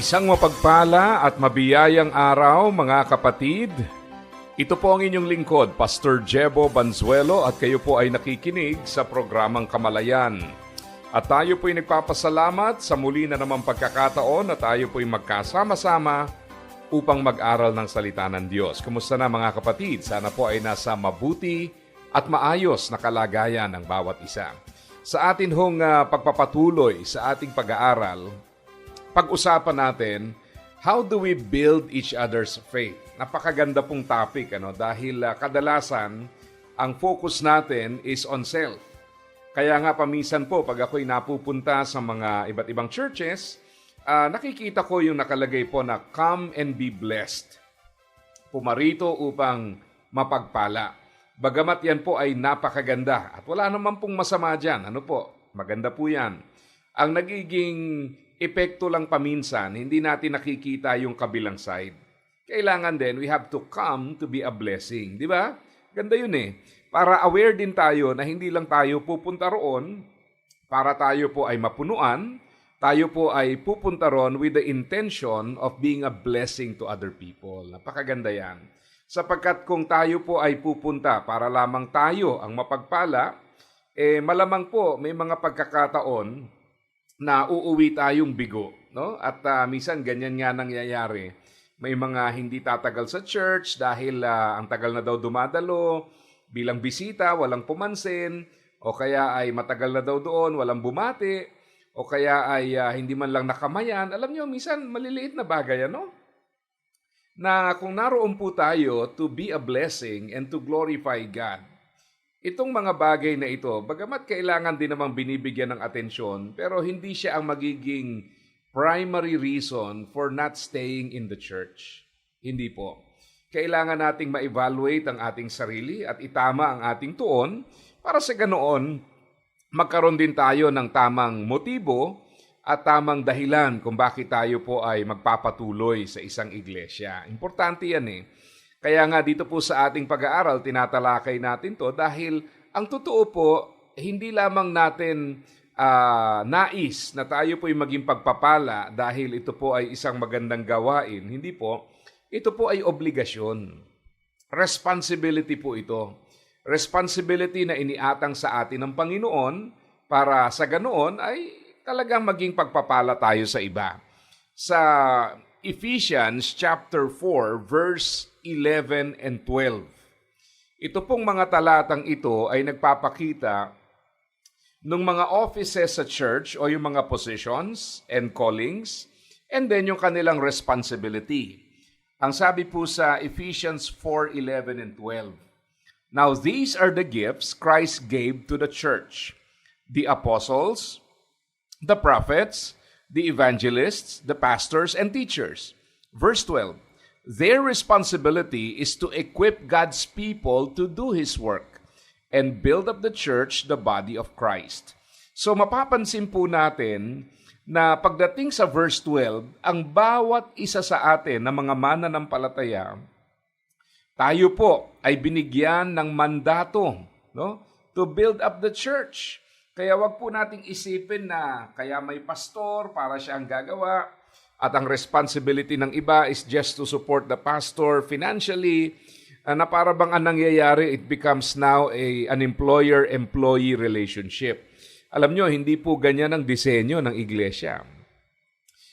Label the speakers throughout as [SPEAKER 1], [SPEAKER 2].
[SPEAKER 1] Isang mapagpala at mabiyayang araw mga kapatid. Ito po ang inyong lingkod, Pastor Jebo Banzuelo at kayo po ay nakikinig sa programang Kamalayan. At tayo po ay nagpapasalamat sa muli na naman pagkakataon na tayo po ay magkasama-sama upang mag-aral ng salita ng Diyos. Kumusta na mga kapatid? Sana po ay nasa mabuti at maayos na kalagayan ng bawat isa. Sa atin hong uh, pagpapatuloy sa ating pag-aaral, pag-usapan natin, how do we build each other's faith? Napakaganda pong topic ano dahil uh, kadalasan ang focus natin is on self. Kaya nga paminsan po pag ako'y napupunta sa mga iba't ibang churches, uh, nakikita ko yung nakalagay po na come and be blessed. Pumarito upang mapagpala. Bagamat yan po ay napakaganda at wala naman pong masama dyan. Ano po? Maganda po yan. Ang nagiging epekto lang paminsan, hindi natin nakikita yung kabilang side. Kailangan din, we have to come to be a blessing. Di ba? Ganda yun eh. Para aware din tayo na hindi lang tayo pupunta roon para tayo po ay mapunuan, tayo po ay pupunta roon with the intention of being a blessing to other people. Napakaganda yan. Sapagkat kung tayo po ay pupunta para lamang tayo ang mapagpala, eh malamang po may mga pagkakataon na uuwi tayong bigo. No? At uh, minsan ganyan nga nangyayari. May mga hindi tatagal sa church dahil uh, ang tagal na daw dumadalo, bilang bisita, walang pumansin, o kaya ay matagal na daw doon, walang bumati, o kaya ay uh, hindi man lang nakamayan. Alam nyo, minsan maliliit na bagay, ano? Na kung naroon po tayo to be a blessing and to glorify God, Itong mga bagay na ito, bagamat kailangan din namang binibigyan ng atensyon, pero hindi siya ang magiging primary reason for not staying in the church. Hindi po. Kailangan nating ma-evaluate ang ating sarili at itama ang ating tuon para sa ganoon magkaroon din tayo ng tamang motibo at tamang dahilan kung bakit tayo po ay magpapatuloy sa isang iglesia. Importante yan eh. Kaya nga dito po sa ating pag-aaral, tinatalakay natin to dahil ang totoo po, hindi lamang natin uh, nais na tayo po ay maging pagpapala dahil ito po ay isang magandang gawain. Hindi po. Ito po ay obligasyon. Responsibility po ito. Responsibility na iniatang sa atin ng Panginoon para sa ganoon ay talagang maging pagpapala tayo sa iba. Sa Ephesians chapter 4 verse 11 and 12. Ito pong mga talatang ito ay nagpapakita ng mga offices sa church o yung mga positions and callings and then yung kanilang responsibility. Ang sabi po sa Ephesians 4:11 and 12. Now these are the gifts Christ gave to the church: the apostles, the prophets, the evangelists, the pastors and teachers. Verse 12. Their responsibility is to equip God's people to do His work and build up the church, the body of Christ. So mapapansin po natin na pagdating sa verse 12, ang bawat isa sa atin na mga mananampalataya, tayo po ay binigyan ng mandato no, to build up the church. Kaya wag po nating isipin na kaya may pastor para siya ang gagawa, at ang responsibility ng iba is just to support the pastor financially, uh, na para bang ang nangyayari, it becomes now a, an employer-employee relationship. Alam nyo, hindi po ganyan ang disenyo ng iglesia.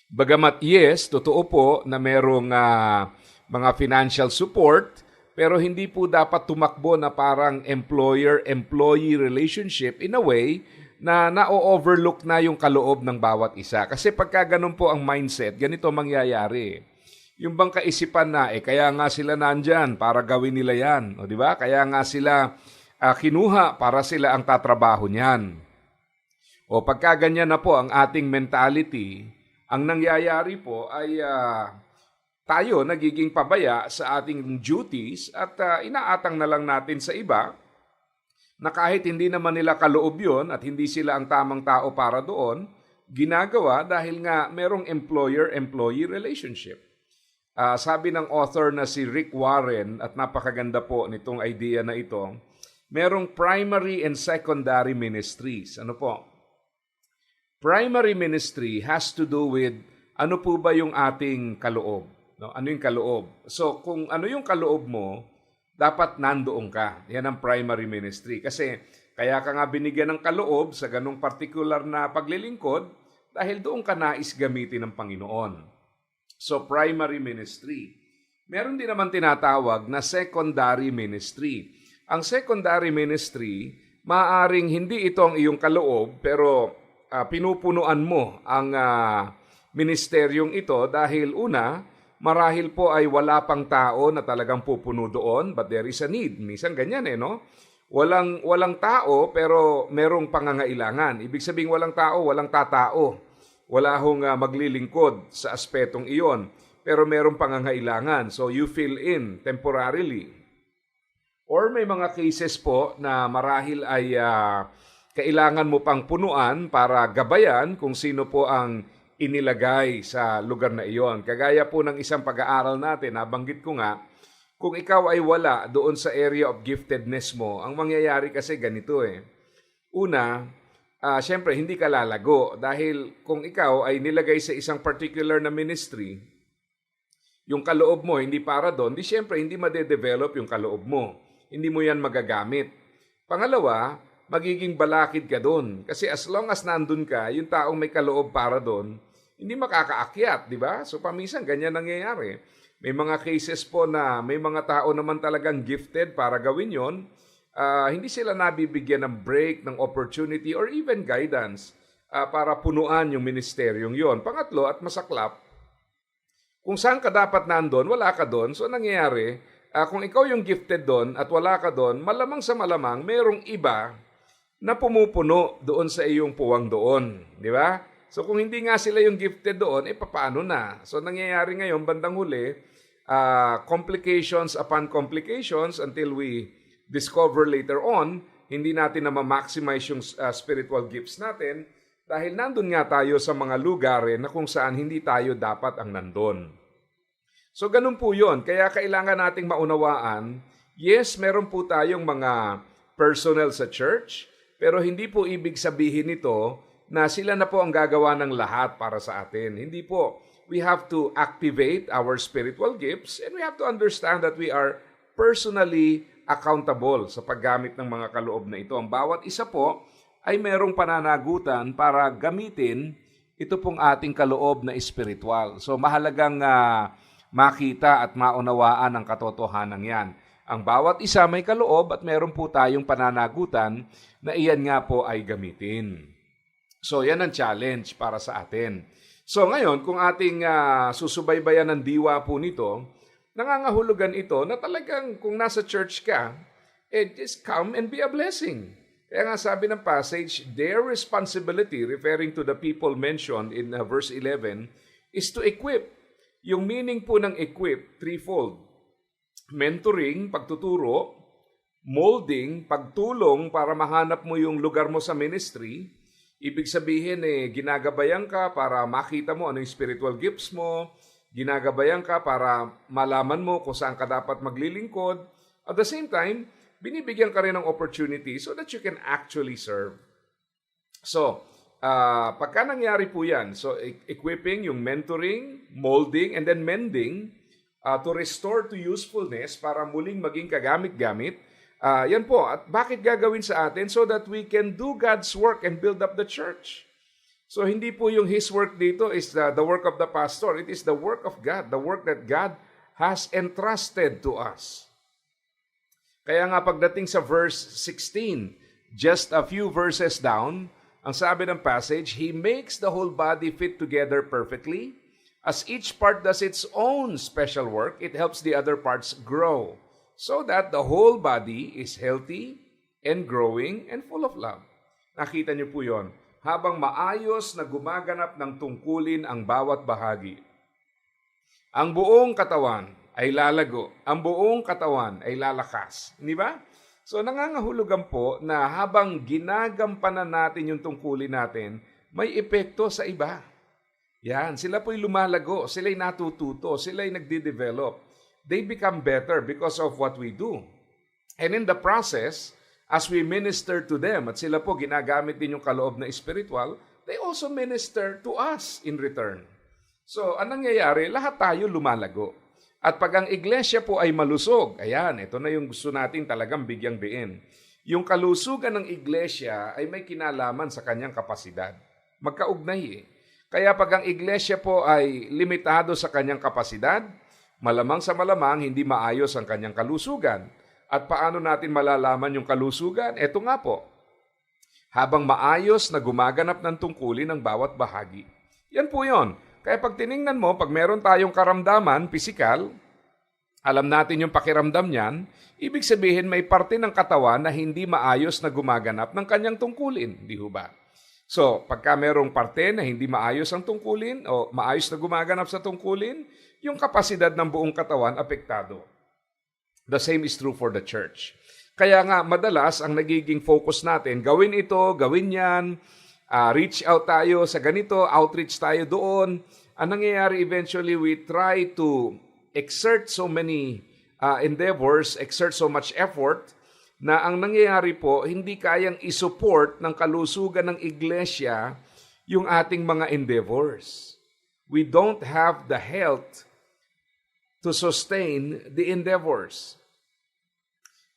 [SPEAKER 1] Bagamat yes, totoo po na merong uh, mga financial support, pero hindi po dapat tumakbo na parang employer-employee relationship in a way na na-overlook na yung kaloob ng bawat isa. Kasi pagka ganun po ang mindset, ganito mangyayari. Yung bang kaisipan na, eh kaya nga sila nandyan para gawin nila yan. O di ba? Kaya nga sila uh, kinuha para sila ang tatrabaho niyan. O pagka ganyan na po ang ating mentality, Ang nangyayari po ay ah, tayo nagiging pabaya sa ating duties at ah, inaatang na lang natin sa iba na kahit hindi naman nila kaloob yun at hindi sila ang tamang tao para doon, ginagawa dahil nga merong employer-employee relationship. Ah, sabi ng author na si Rick Warren at napakaganda po nitong idea na ito, merong primary and secondary ministries. Ano po? Primary ministry has to do with ano po ba yung ating kaloob? No? Ano yung kaloob? So kung ano yung kaloob mo, dapat nandoon ka. Yan ang primary ministry. Kasi kaya ka nga binigyan ng kaloob sa ganong particular na paglilingkod dahil doon ka nais gamitin ng Panginoon. So primary ministry. Meron din naman tinatawag na secondary ministry. Ang secondary ministry, maaring hindi ito ang iyong kaloob pero ah, pinupunuan mo ang ah, ministeryong ito dahil una, marahil po ay wala pang tao na talagang pupuno doon but there is a need. Minsan ganyan eh, no? Walang, walang tao pero merong pangangailangan. Ibig sabihin walang tao, walang tatao. Wala hong ah, maglilingkod sa aspetong iyon pero merong pangangailangan. So you fill in temporarily. Or may mga cases po na marahil ay ah, kailangan mo pang punuan para gabayan kung sino po ang inilagay sa lugar na iyon. Kagaya po ng isang pag-aaral natin, nabanggit ko nga, kung ikaw ay wala doon sa area of giftedness mo, ang mangyayari kasi ganito eh. Una, ah syempre hindi ka lalago dahil kung ikaw ay nilagay sa isang particular na ministry, yung kaloob mo hindi para doon, di syempre hindi madedevelop yung kaloob mo. Hindi mo yan magagamit. Pangalawa, magiging balakid ka doon. Kasi as long as nandun ka, yung taong may kaloob para doon, hindi makakaakyat, di ba? So paminsan ganyan nangyayari. May mga cases po na may mga tao naman talagang gifted para gawin yon. Ah, hindi sila nabibigyan ng break, ng opportunity, or even guidance ah, para punuan yung ministeryong yon. Pangatlo, at masaklap, kung saan ka dapat nandun, wala ka doon. So, nangyayari, ah, kung ikaw yung gifted doon at wala ka doon, malamang sa malamang, merong iba na pumupuno doon sa iyong puwang doon. Di ba? So, kung hindi nga sila yung gifted doon, eh, paano na? So, nangyayari ngayon, bandang huli, ah, complications upon complications until we discover later on, hindi natin na ma-maximize yung ah, spiritual gifts natin dahil nandun nga tayo sa mga lugar eh, na kung saan hindi tayo dapat ang nandun. So ganun po yon. Kaya kailangan nating maunawaan, yes, meron po tayong mga personnel sa church, pero hindi po ibig sabihin nito na sila na po ang gagawa ng lahat para sa atin. Hindi po. We have to activate our spiritual gifts and we have to understand that we are personally accountable sa paggamit ng mga kaloob na ito. Ang bawat isa po ay merong pananagutan para gamitin ito pong ating kaloob na espiritual. So mahalagang ah, makita at maunawaan ang katotohanan yan. Ang bawat isa may kaloob at meron po tayong pananagutan na iyan nga po ay gamitin. So yan ang challenge para sa atin. So ngayon, kung ating ah, susubaybayan ng diwa po nito, nangangahulugan ito na talagang kung nasa church ka, eh just come and be a blessing. Kaya nga sabi ng passage, their responsibility, referring to the people mentioned in uh, verse 11, is to equip. Yung meaning po ng equip, threefold. Mentoring, pagtuturo, molding, pagtulong para mahanap mo yung lugar mo sa ministry. Ibig sabihin, eh, ginagabayan ka para makita mo ano yung spiritual gifts mo, ginagabayan ka para malaman mo kung saan ka dapat maglilingkod. At the same time, binibigyan ka rin ng opportunity so that you can actually serve. So, ah, pagka nangyari po yan, so e- equipping, yung mentoring, molding, and then mending, ah, to restore to usefulness para muling maging kagamit-gamit, ah, yan po. At bakit gagawin sa atin? So that we can do God's work and build up the church. So hindi po yung His work dito is the, the work of the pastor. It is the work of God, the work that God has entrusted to us. Kaya nga pagdating sa verse 16, just a few verses down, ang sabi ng passage, He makes the whole body fit together perfectly. As each part does its own special work, it helps the other parts grow so that the whole body is healthy and growing and full of love. Nakita niyo po yon. habang maayos na gumaganap ng tungkulin ang bawat bahagi. Ang buong katawan ay lalago, ang buong katawan ay lalakas. Di ba? So nangangahulugan po na habang ginagampanan natin yung tungkulin natin, may epekto sa iba. Yan, sila po'y lumalago, sila'y natututo, sila'y nagde-develop. They become better because of what we do. And in the process, as we minister to them, at sila po ginagamit din yung kaloob na spiritual, they also minister to us in return. So, anong nangyayari? Lahat tayo lumalago. At pag ang iglesia po ay malusog, ayan, ito na yung gusto natin talagang bigyang diin. Yung kalusugan ng iglesia ay may kinalaman sa kanyang kapasidad. Magkaugnay eh. Kaya pag ang iglesia po ay limitado sa kanyang kapasidad, malamang sa malamang hindi maayos ang kanyang kalusugan. At paano natin malalaman yung kalusugan? Ito nga po, habang maayos na gumaganap ng tungkulin ng bawat bahagi. Yan po yon. Kaya pag tiningnan mo, pag meron tayong karamdaman, pisikal, alam natin yung pakiramdam niyan, ibig sabihin may parte ng katawan na hindi maayos na gumaganap ng kanyang tungkulin. Di ho ba? So, pagka merong parte na hindi maayos ang tungkulin o maayos na gumaganap sa tungkulin, yung kapasidad ng buong katawan apektado. The same is true for the church. Kaya nga, madalas ang nagiging focus natin, gawin ito, gawin yan, ah, reach out tayo sa ganito, outreach tayo doon. Ang nangyayari eventually, we try to exert so many ah, endeavors, exert so much effort, na ang nangyayari po, hindi kayang isupport ng kalusugan ng iglesia yung ating mga endeavors. We don't have the health to sustain the endeavors.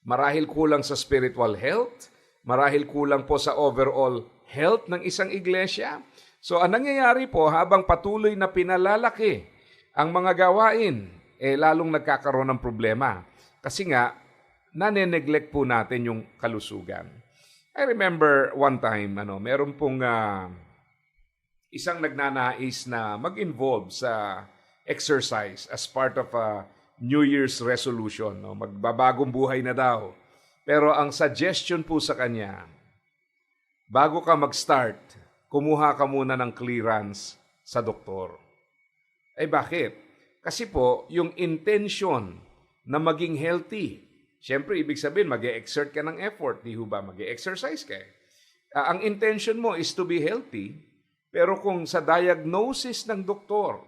[SPEAKER 1] Marahil kulang sa spiritual health, marahil kulang po sa overall health ng isang iglesia. So ang nangyayari po habang patuloy na pinalalaki ang mga gawain, eh lalong nagkakaroon ng problema. Kasi nga, nane-neglect po natin yung kalusugan. I remember one time, ano, meron pong ah, isang nagnanais na mag-involve sa exercise as part of a New Year's resolution. No? Magbabagong buhay na daw. Pero ang suggestion po sa kanya, bago ka mag-start, kumuha ka muna ng clearance sa doktor. Eh bakit? Kasi po, yung intention na maging healthy, Siyempre, ibig sabihin, mag exert ka ng effort. Di ba? mag exercise ka. Ah, ang intention mo is to be healthy, pero kung sa diagnosis ng doktor,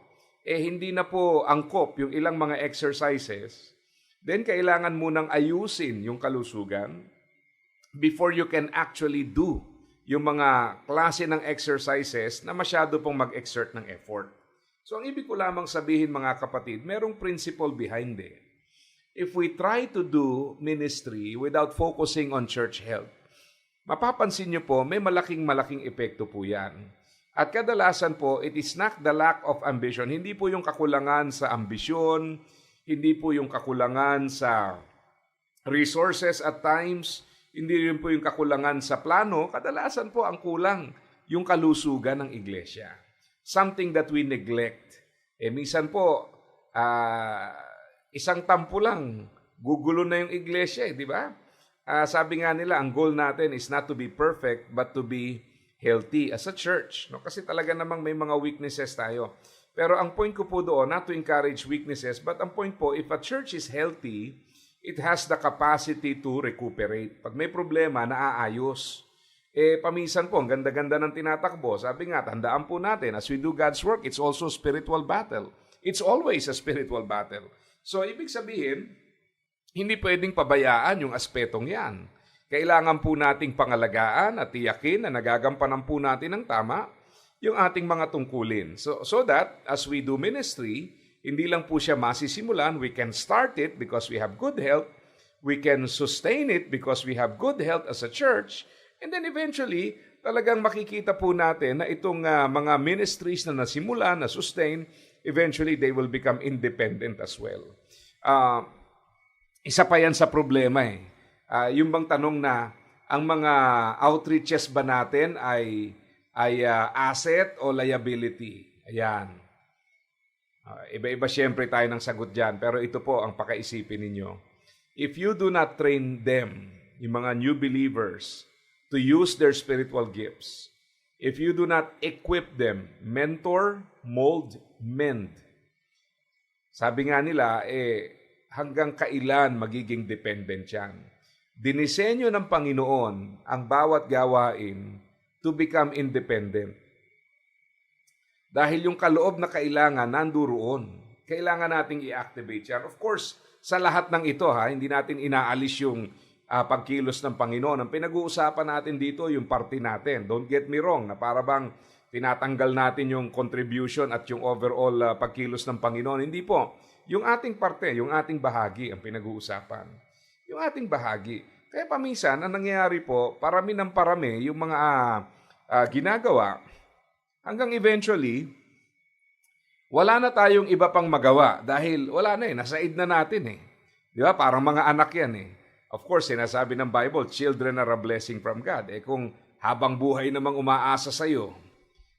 [SPEAKER 1] eh hindi na po angkop yung ilang mga exercises, then kailangan mo nang ayusin yung kalusugan before you can actually do yung mga klase ng exercises na masyado pong mag-exert ng effort. So ang ibig ko lamang sabihin mga kapatid, merong principle behind it if we try to do ministry without focusing on church health, mapapansin niyo po, may malaking malaking epekto po yan. At kadalasan po, it is not the lack of ambition. Hindi po yung kakulangan sa ambisyon, hindi po yung kakulangan sa resources at times, hindi rin po yung kakulangan sa plano. Kadalasan po ang kulang yung kalusugan ng iglesia. Something that we neglect. Eh minsan po, ah isang tampo lang, gugulo na yung iglesia, eh, di ba? Ah, sabi nga nila, ang goal natin is not to be perfect, but to be healthy as a church. No? Kasi talaga namang may mga weaknesses tayo. Pero ang point ko po doon, not to encourage weaknesses, but ang point po, if a church is healthy, it has the capacity to recuperate. Pag may problema, naaayos. Eh, paminsan po, ang ganda-ganda ng tinatakbo. Sabi nga, tandaan po natin, as we do God's work, it's also spiritual battle. It's always a spiritual battle. So, ibig sabihin, hindi pwedeng pabayaan yung aspetong yan. Kailangan po nating pangalagaan at tiyakin na nagagampanan po natin ng tama yung ating mga tungkulin. So, so that as we do ministry, hindi lang po siya masisimulan, we can start it because we have good health, we can sustain it because we have good health as a church, and then eventually, talagang makikita po natin na itong uh, mga ministries na nasimula, na sustain, eventually they will become independent as well. Uh, isa pa yan sa problema eh. Uh, yung bang tanong na ang mga outreaches ba natin ay ay uh, asset o liability? Ayan. Uh, iba-iba siyempre tayo ng sagot dyan, pero ito po ang pakaisipin ninyo. If you do not train them, yung mga new believers, to use their spiritual gifts, if you do not equip them, mentor, mold, mend. Sabi nga nila, eh, hanggang kailan magiging dependent yan? Dinisenyo ng Panginoon ang bawat gawain to become independent. Dahil yung kaloob na kailangan nanduroon. Kailangan nating i-activate yan. Of course, sa lahat ng ito, ha, hindi natin inaalis yung ah, pagkilos ng Panginoon. Ang pinag-uusapan natin dito, yung party natin. Don't get me wrong, na para bang tinatanggal natin yung contribution at yung overall ah, pagkilos ng Panginoon. Hindi po. Yung ating parte, yung ating bahagi ang pinag-uusapan. Yung ating bahagi. Kaya paminsan, ang nangyayari po, parami ng parami yung mga ah, ginagawa hanggang eventually, wala na tayong iba pang magawa dahil wala na eh, nasa id na natin eh. Di ba? Parang mga anak yan eh. Of course, sinasabi ng Bible, children are a blessing from God. Eh kung habang buhay namang umaasa sa iyo,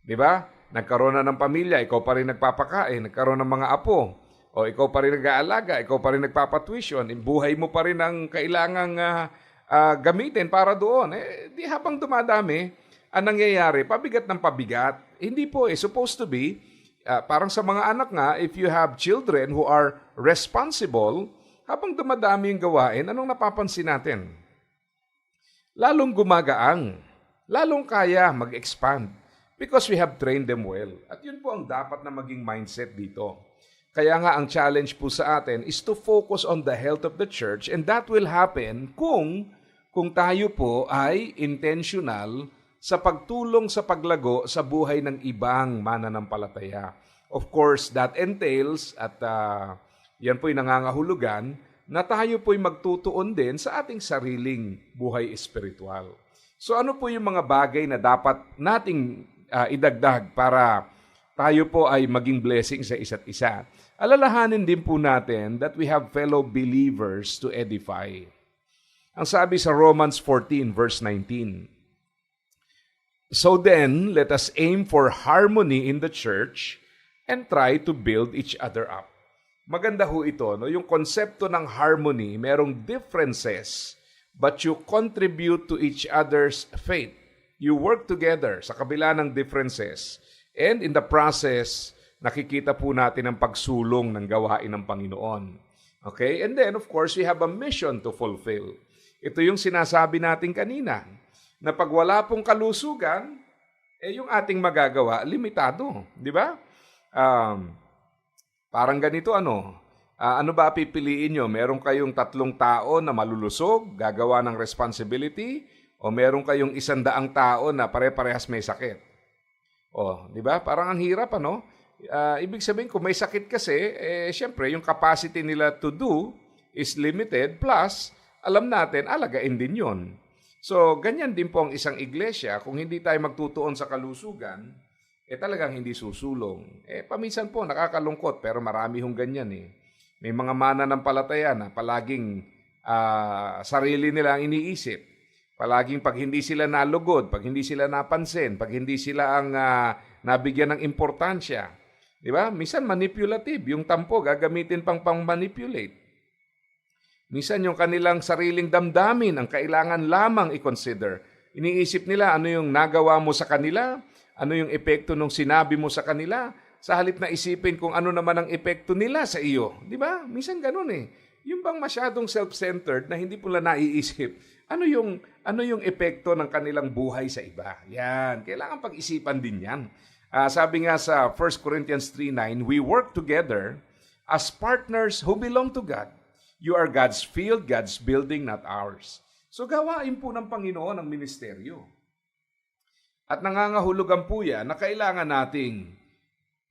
[SPEAKER 1] di ba? Nagkaroon na ng pamilya, ikaw pa rin nagpapakain, nagkaroon ng mga apo, o ikaw pa rin nag-aalaga, ikaw pa rin nagpapatuition, buhay mo pa rin ang kailangang ah, ah, gamitin para doon. Eh, di habang dumadami, ang nangyayari, pabigat ng pabigat. Hindi po eh, supposed to be, ah, parang sa mga anak nga, if you have children who are responsible, habang dumadami yung gawain, anong napapansin natin? Lalong gumagaang, lalong kaya mag-expand because we have trained them well. At yun po ang dapat na maging mindset dito. Kaya nga ang challenge po sa atin is to focus on the health of the church and that will happen kung kung tayo po ay intentional sa pagtulong sa paglago sa buhay ng ibang mananampalataya. Of course, that entails at ah, yan po'y nangangahulugan na tayo po'y magtutuon din sa ating sariling buhay espiritual. So ano po yung mga bagay na dapat nating ah, idagdag para tayo po ay maging blessing sa isa't isa? Alalahanin din po natin that we have fellow believers to edify. Ang sabi sa Romans 14 verse 19, So then, let us aim for harmony in the church and try to build each other up. Maganda ho ito, no? yung konsepto ng harmony, merong differences, but you contribute to each other's faith. You work together sa kabila ng differences. And in the process, nakikita po natin ang pagsulong ng gawain ng Panginoon. Okay? And then, of course, we have a mission to fulfill. Ito yung sinasabi natin kanina, na pag wala pong kalusugan, eh yung ating magagawa, limitado. Di ba? Um, parang ganito ano, ah, ano ba pipiliin nyo? Meron kayong tatlong tao na malulusog, gagawa ng responsibility, o meron kayong isandaang tao na pare-parehas may sakit? O, di ba? Parang ang hirap ano? Ah, ibig sabihin, kung may sakit kasi, eh, syempre, yung capacity nila to do is limited, plus, alam natin, alagain din yon. So, ganyan din po ang isang iglesia. Kung hindi tayo magtutuon sa kalusugan, eh talagang hindi susulong. Eh, paminsan po, nakakalungkot, pero marami hong ganyan eh. May mga mana ng palataya na palaging ah, sarili nila ang iniisip. Palaging pag hindi sila nalugod, pag hindi sila napansin, pag hindi sila ang ah, nabigyan ng importansya. Di ba? Minsan manipulative. Yung tampo, gagamitin pang pang-manipulate. Minsan yung kanilang sariling damdamin ang kailangan lamang i-consider. Iniisip nila ano yung nagawa mo sa kanila, ano yung epekto nung sinabi mo sa kanila, sa halip na isipin kung ano naman ang epekto nila sa iyo. Di ba? Minsan ganun eh. Yung bang masyadong self-centered na hindi pula naiisip, ano yung, ano yung epekto ng kanilang buhay sa iba? Yan. Kailangan pag-isipan din yan. Ah, sabi nga sa 1 Corinthians 3.9, We work together as partners who belong to God. You are God's field, God's building, not ours. So gawain po ng Panginoon ang ministeryo. At nangangahulugan po yan na kailangan nating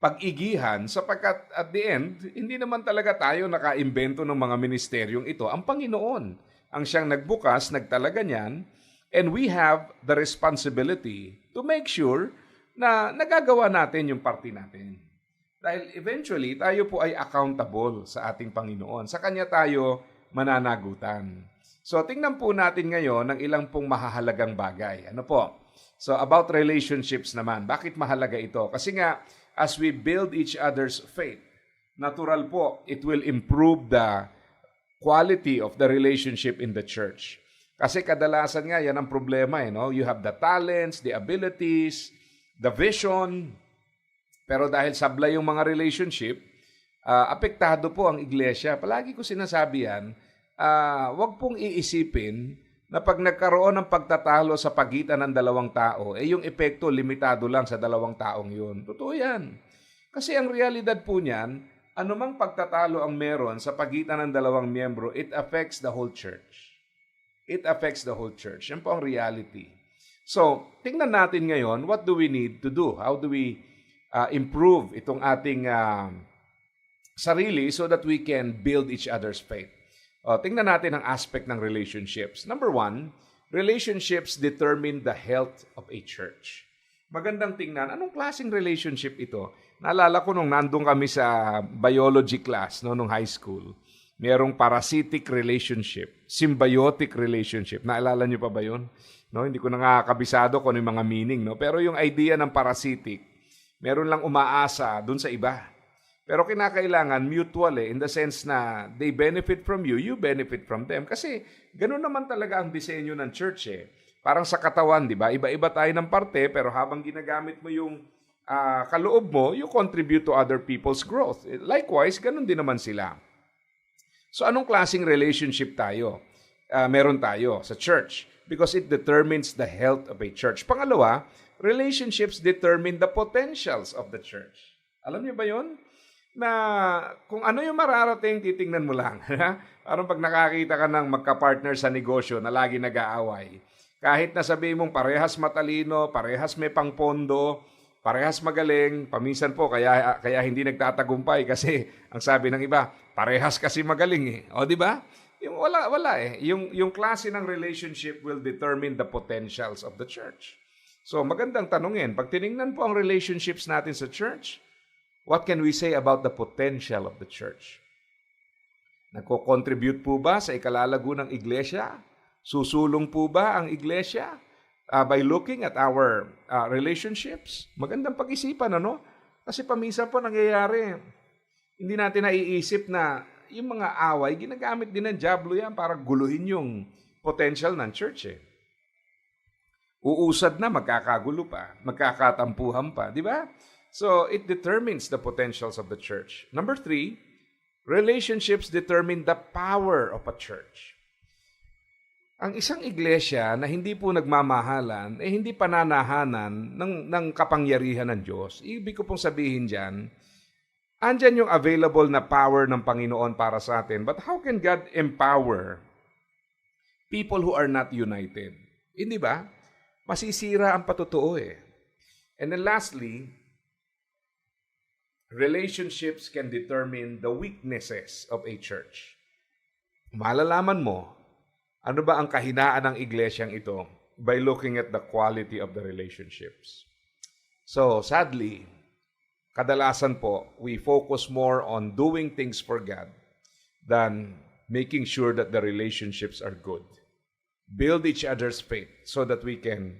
[SPEAKER 1] pag-igihan sapagkat at the end, hindi naman talaga tayo nakaimbento ng mga ministeryong ito. Ang Panginoon ang siyang nagbukas, nagtalaga niyan, and we have the responsibility to make sure na nagagawa natin yung parte natin. Dahil eventually, tayo po ay accountable sa ating Panginoon. Sa Kanya tayo mananagutan. So, tingnan po natin ngayon ng ilang pong mahahalagang bagay. Ano po? So, about relationships naman. Bakit mahalaga ito? Kasi nga, as we build each other's faith, natural po, it will improve the quality of the relationship in the church. Kasi kadalasan nga, yan ang problema. Eh, no? You have the talents, the abilities, the vision, pero dahil sablay yung mga relationship, ah, apektado po ang iglesia. Palagi ko sinasabi yan, ah, wag pong iisipin na pag nagkaroon ng pagtatalo sa pagitan ng dalawang tao, eh yung epekto limitado lang sa dalawang taong yun. Totoo yan. Kasi ang realidad po niyan, anumang pagtatalo ang meron sa pagitan ng dalawang miyembro, it affects the whole church. It affects the whole church. Yan po ang reality. So, tingnan natin ngayon, what do we need to do? How do we uh, improve itong ating uh, sarili so that we can build each other's faith? O, tingnan natin ang aspect ng relationships. Number one, relationships determine the health of a church. Magandang tingnan, anong klaseng relationship ito? Naalala ko nung nandun kami sa biology class no, nung high school. Merong parasitic relationship, symbiotic relationship. Naalala niyo pa ba yun? No, hindi ko na nga kabisado kung ano yung mga meaning. No? Pero yung idea ng parasitic, meron lang umaasa dun sa iba. Pero kinakailangan mutual eh, in the sense na they benefit from you, you benefit from them. Kasi ganun naman talaga ang disenyo ng church eh. Parang sa katawan, di ba? Iba-iba tayo ng parte, pero habang ginagamit mo yung ah, kaloob mo, you contribute to other people's growth. Likewise, ganun din naman sila. So anong klaseng relationship tayo? Ah, meron tayo sa church because it determines the health of a church. Pangalawa, relationships determine the potentials of the church. Alam niyo ba 'yon? Na kung ano yung mararating, titingnan mo lang. Parang pag nakakita ka ng magka-partner sa negosyo na lagi nag-aaway, kahit na sabihin mong parehas matalino, parehas may pangpondo, parehas magaling, paminsan po kaya kaya hindi nagtatagumpay kasi ang sabi ng iba, parehas kasi magaling eh. O di ba? Yung wala wala eh. Yung yung klase ng relationship will determine the potentials of the church. So magandang tanungin, pag tiningnan po ang relationships natin sa church, what can we say about the potential of the church? Nagko-contribute po ba sa ikalalago ng iglesia? Susulong po ba ang iglesia uh, by looking at our uh, relationships? Magandang pag-isipan, ano? Kasi paminsan po nangyayari, hindi natin naiisip na yung mga away, ginagamit din ng Diablo yan para guluhin yung potential ng church eh. Uusad na, magkakagulo pa, magkakatampuhan pa, di ba? So, it determines the potentials of the church. Number three, relationships determine the power of a church. Ang isang iglesia na hindi po nagmamahalan, eh hindi pananahanan ng, ng kapangyarihan ng Diyos. Ibig ko pong sabihin dyan, andyan yung available na power ng Panginoon para sa atin. But how can God empower people who are not united? Hindi ba? Masisira ang patutuo eh. And then lastly, relationships can determine the weaknesses of a church. Malalaman mo, ano ba ang kahinaan ng iglesyang ito by looking at the quality of the relationships. So, sadly, kadalasan po, we focus more on doing things for God than making sure that the relationships are good. Build each other's faith so that we can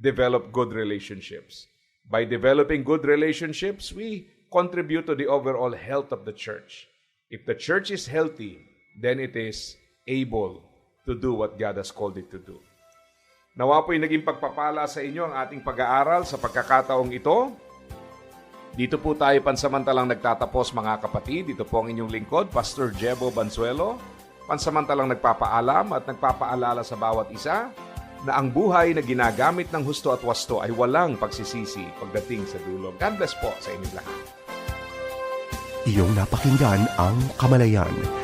[SPEAKER 1] develop good relationships. By developing good relationships, we contribute to the overall health of the church. If the church is healthy, then it is able to do what God has called it to do. Nawa po'y naging pagpapala sa inyo ang ating pag-aaral sa pagkakataong ito. Dito po tayo pansamantalang nagtatapos mga kapatid. Dito po ang inyong lingkod, Pastor Jebo Bansuelo. Pansamantalang nagpapaalam at nagpapaalala sa bawat isa na ang buhay na ginagamit ng husto at wasto ay walang pagsisisi pagdating sa dulo. God bless po sa inyong lahat.
[SPEAKER 2] Iyong napakinggan ang Kamalayan.